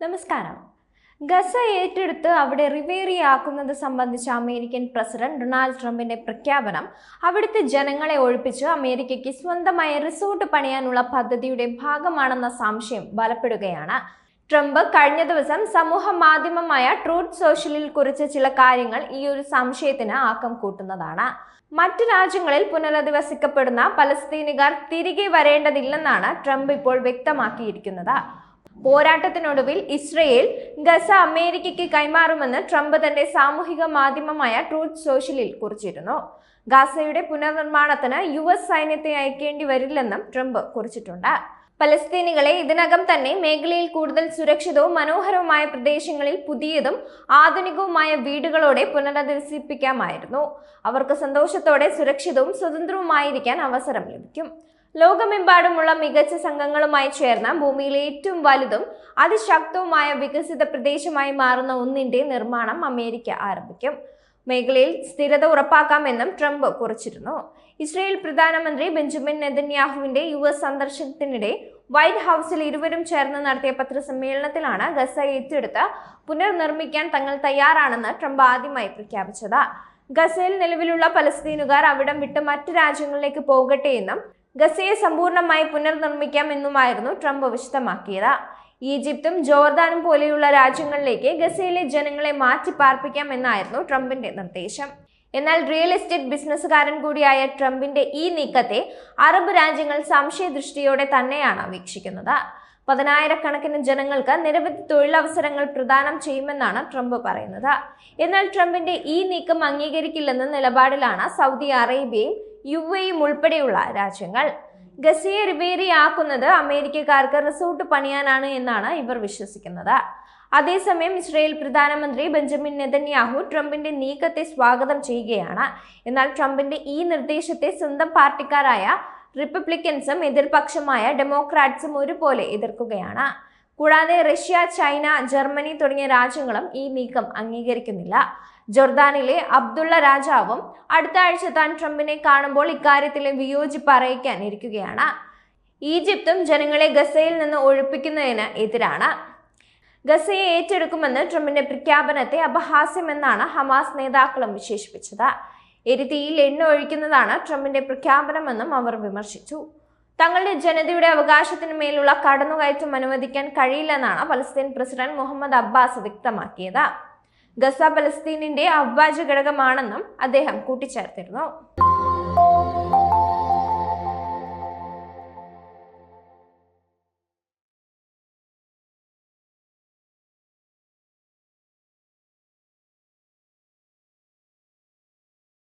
നമസ്കാരം. ഗസ ഏറ്റെടുത്ത് അവിടെ റിവേറിയാക്കുന്നത് സംബന്ധിച്ച അമേരിക്കൻ പ്രസിഡന്റ് ഡൊണാൾഡ് ട്രംപിന്റെ പ്രഖ്യാപനം അവിടുത്തെ ജനങ്ങളെ ഒഴിപ്പിച്ച് അമേരിക്കയ്ക്ക് സ്വന്തമായ റിസോർട്ട് പണിയാനുള്ള പദ്ധതിയുടെ ഭാഗമാണെന്ന സംശയം ബലപ്പെടുകയാണ്. ട്രംപ് കഴിഞ്ഞ ദിവസം സമൂഹ മാധ്യമമായ ട്രൂത്ത് സോഷ്യലിൽ കുറിച്ച ചില കാര്യങ്ങൾ ഈ ഒരു സംശയത്തിന് ആക്കം കൂട്ടുന്നതാണ്. മറ്റ് രാജ്യങ്ങളിൽ പുനരധിവസിക്കപ്പെടുന്ന പലസ്തീനുകാർ തിരികെ വരേണ്ടതില്ലെന്നാണ് ട്രംപ് ഇപ്പോൾ വ്യക്തമാക്കിയിരിക്കുന്നത്. പോരാട്ടത്തിനൊടുവിൽ ഇസ്രയേൽ ഗസ അമേരിക്കയ്ക്ക് കൈമാറുമെന്ന് ട്രംപ് തന്റെ സാമൂഹിക മാധ്യമമായ ട്രൂത്ത് സോഷ്യലിൽ കുറിച്ചിരുന്നു. ഗാസയുടെ പുനർനിർമ്മാണത്തിന് യു എസ് സൈന്യത്തെ അയക്കേണ്ടി വരില്ലെന്നും ട്രംപ് കുറിച്ചിട്ടുണ്ട്. പലസ്തീനികളെ ഇതിനകം തന്നെ മേഖലയിൽ കൂടുതൽ സുരക്ഷിതവും മനോഹരവുമായ പ്രദേശങ്ങളിൽ പുതിയതും ആധുനികവുമായ വീടുകളോടെ പുനരധിവസിപ്പിക്കാമായിരുന്നു. അവർക്ക് സന്തോഷത്തോടെ സുരക്ഷിതവും സ്വതന്ത്രവുമായിരിക്കാൻ അവസരം ലഭിക്കും. ലോകമെമ്പാടുമുള്ള മികച്ച സംഘങ്ങളുമായി ചേർന്ന ഭൂമിയിലെ ഏറ്റവും വലുതും അതിശക്തവുമായ വികസിത പ്രദേശമായി മാറുന്ന ഒന്നിന്റെ നിർമ്മാണം അമേരിക്ക ആരംഭിക്കും. മേഖലയിൽ സ്ഥിരത ഉറപ്പാക്കാമെന്നും ട്രംപ് കുറിച്ചിരുന്നു. ഇസ്രയേൽ പ്രധാനമന്ത്രി ബെഞ്ചമിൻ നെതന്യാഹുവിന്റെ യു എസ് സന്ദർശനത്തിനിടെ വൈറ്റ് ഹൗസിൽ ഇരുവരും ചേർന്ന് നടത്തിയ പത്രസമ്മേളനത്തിലാണ് ഗസ ഏറ്റെടുത്ത് പുനർനിർമ്മിക്കാൻ തങ്ങൾ തയ്യാറാണെന്ന് ട്രംപ് ആദ്യമായി പ്രഖ്യാപിച്ചത്. ഗസയിൽ നിലവിലുള്ള പലസ്തീനുകാർ അവിടം വിട്ട് മറ്റു രാജ്യങ്ങളിലേക്ക് പോകട്ടെ എന്നും ഗസയെ സമ്പൂർണമായി പുനർനിർമ്മിക്കാം എന്നുമായിരുന്നു ട്രംപ് വിശദമാക്കിയത്. ഈജിപ്തും ജോർദാനും പോലെയുള്ള രാജ്യങ്ങളിലേക്ക് ഗസയിലെ ജനങ്ങളെ മാറ്റി പാർപ്പിക്കാം എന്നായിരുന്നു ട്രംപിന്റെ നിർദ്ദേശം. എന്നാൽ റിയൽ എസ്റ്റേറ്റ് ബിസിനസ്സുകാരൻ കൂടിയായ ട്രംപിന്റെ ഈ നീക്കത്തെ അറബ് രാജ്യങ്ങൾ സംശയദൃഷ്ടിയോടെ തന്നെയാണ് വീക്ഷിക്കുന്നത്. പതിനായിരക്കണക്കിന് ജനങ്ങൾക്ക് നിരവധി തൊഴിലവസരങ്ങൾ പ്രദാനം ചെയ്യുമെന്നാണ് ട്രംപ് പറയുന്നത്. എന്നാൽ ട്രംപിന്റെ ഈ നീക്കം അംഗീകരിക്കില്ലെന്ന നിലപാടിലാണ് സൗദി അറേബ്യയും യു എയും ഉൾപ്പെടെയുള്ള രാജ്യങ്ങൾ. ഗസയെ റിവേരിയാക്കുന്നത് അമേരിക്കക്കാർക്ക് റിസോർട്ട് പണിയാനാണ് എന്നാണ് ഇവർ വിശ്വസിക്കുന്നത്. അതേസമയം ഇസ്രയേൽ പ്രധാനമന്ത്രി ബെഞ്ചമിൻ നെതന്യാഹു ട്രംപിന്റെ നീക്കത്തെ സ്വാഗതം ചെയ്യുകയാണ്. എന്നാൽ ട്രംപിന്റെ ഈ നിർദ്ദേശത്തെ സ്വന്തം പാർട്ടിക്കാരായ റിപ്പബ്ലിക്കൻസും എതിർപക്ഷമായ ഡെമോക്രാറ്റ്സും ഒരുപോലെ എതിർക്കുകയാണ്. കൂടാതെ റഷ്യ ചൈന ജർമ്മനി തുടങ്ങിയ രാജ്യങ്ങളും ഈ നീക്കം അംഗീകരിക്കുന്നില്ല. ജോർദാനിലെ അബ്ദുള്ള രാജാവും അടുത്ത ആഴ്ച താൻ ട്രംപിനെ കാണുമ്പോൾ ഇക്കാര്യത്തിൽ വിയോജിപ്പ് അറിയിക്കാൻ ഇരിക്കുകയാണ്. ഈജിപ്തും ജനങ്ങളെ ഗസയിൽ നിന്ന് ഒഴിപ്പിക്കുന്നതിന് എതിരാണ്. ഗസയെ ഏറ്റെടുക്കുമെന്ന് ട്രംപിന്റെ പ്രഖ്യാപനത്തെ അപഹാസ്യമെന്നാണ് ഹമാസ് നേതാക്കളും വിശേഷിപ്പിച്ചത്. എരുതിയിൽ എണ്ണ ഒഴിക്കുന്നതാണ് ട്രംപിന്റെ പ്രഖ്യാപനമെന്നും അവർ വിമർശിച്ചു. തങ്ങളുടെ ജനതയുടെ അവകാശത്തിന് മേലുള്ള കടന്നുകയറ്റം അനുവദിക്കാൻ കഴിയില്ലെന്നാണ് പലസ്തീൻ പ്രസിഡന്റ് മുഹമ്മദ് അബ്ബാസ് വ്യക്തമാക്കിയത്. ഗസ പലസ്തീനിന്റെ അവിഭാജ്യ ഘടകമാണെന്നും അദ്ദേഹം കൂട്ടിച്ചേർത്തിരുന്നു.